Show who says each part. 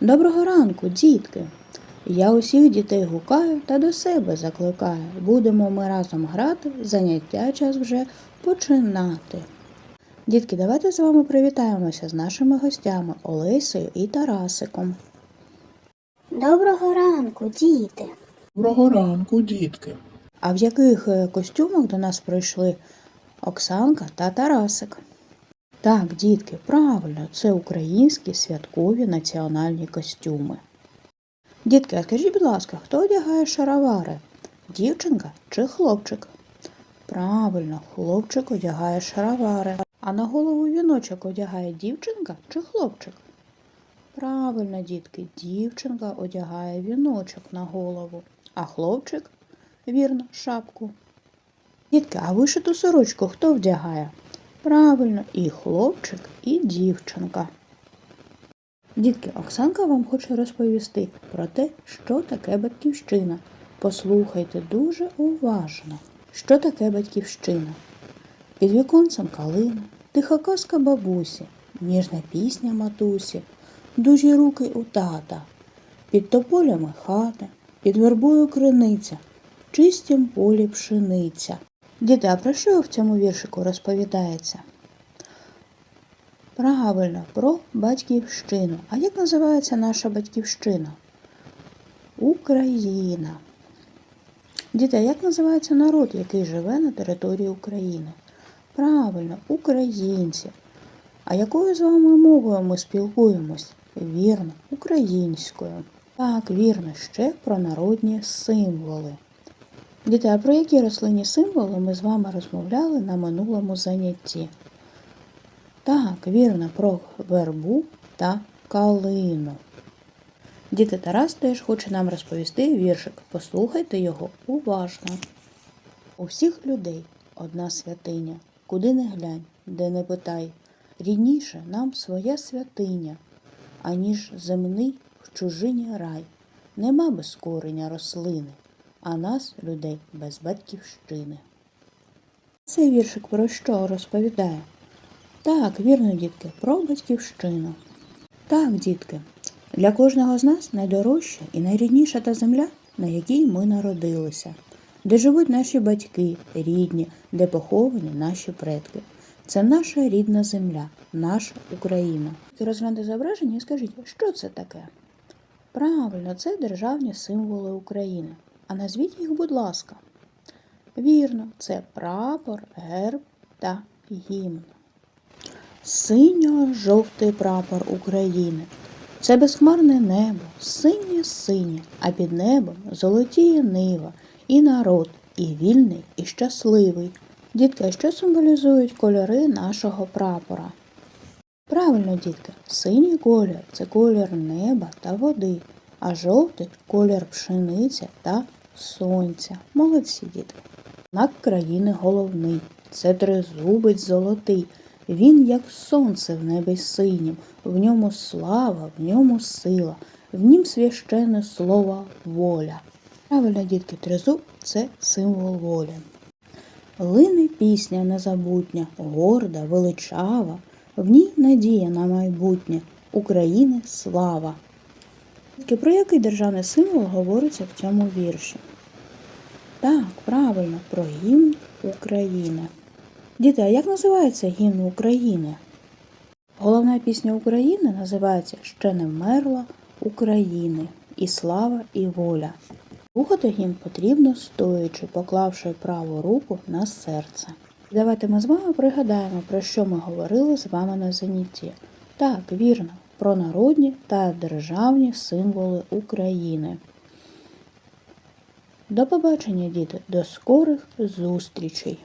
Speaker 1: Доброго ранку, дітки! Я усіх дітей гукаю та до себе закликаю. Будемо ми разом грати, заняття час вже починати. Дітки, давайте з вами привітаємося з нашими гостями Олесею і Тарасиком.
Speaker 2: Доброго ранку, діти.
Speaker 3: Доброго ранку, дітки.
Speaker 1: А в яких е, костюмах до нас прийшли Оксанка та Тарасик? Так, дітки, правильно, це українські святкові національні костюми. Дітки, а скажіть, будь ласка, хто одягає шаровари? Дівчинка чи хлопчик? Правильно, хлопчик одягає шаровари. А на голову віночок одягає дівчинка чи хлопчик? Правильно, дітки, дівчинка одягає віночок на голову, а хлопчик, вірно, шапку. Дітки, а вишиту сорочку хто вдягає? Правильно, і хлопчик, і дівчинка. Дітки, Оксанка вам хоче розповісти про те, що таке батьківщина. Послухайте дуже уважно, що таке батьківщина. Під віконцем калина, тиха казка бабусі, ніжна пісня матусі, дужі руки у тата, під тополями хата, під вербою криниця, в чистім полі пшениця. Діти, а про що в цьому віршику розповідається? Правильно, про батьківщину. А як називається наша батьківщина? Україна. Діти, а як називається народ, який живе на території України? Правильно, українці. А якою з вами мовою ми спілкуємось? Вірно, українською. Так, вірно, ще про народні символи. Діти, а про які рослинні символи ми з вами розмовляли на минулому занятті? Так, вірно, про вербу та калину. Діти Тарас теж хоче нам розповісти віршик. Послухайте його уважно. У всіх людей одна святиня, куди не глянь, де не питай. Рідніше нам своя святиня, аніж земний в чужині рай. Нема без кореня рослини, а нас, людей, без батьківщини. Цей віршик про що розповідає? Так, вірно, дітки, про батьківщину. Так, дітки, для кожного з нас найдорожча і найрідніша та земля, на якій ми народилися, де живуть наші батьки, рідні, де поховані наші предки. Це наша рідна земля, наша Україна. Розгляньте зображення і скажіть, що це таке? Правильно, це державні символи України. А назвіть їх, будь ласка. Вірно, це прапор, герб та гімн. Синьо-жовтий прапор України. Це безхмарне небо, синє синє, а під небом золотіє нива, і народ, і вільний, і щасливий. Дітки, що символізують кольори нашого прапора? Правильно, дітки, синій колір це колір неба та води, а жовтий колір пшениці та сонця. Молодці, дітки. Знак країни головний. Це тризубець золотий. Він, як сонце в небі синім, в ньому слава, в ньому сила, в нім священне слово воля. Правильно, дітки, тризуб це символ волі. Лине пісня незабутня, горда, величава, в ній надія на майбутнє, України слава. Дітки, Про який державний символ говориться в цьому вірші? Так, правильно, про гімн України. Діти, а як називається гімн України? Головна пісня України називається Ще не вмерла України і слава, і воля. Слухати гімн потрібно стоячи, поклавши праву руку на серце. Давайте ми з вами пригадаємо, про що ми говорили з вами на занятті. Так, вірно, про народні та державні символи України. До побачення, діти, до скорих зустрічей!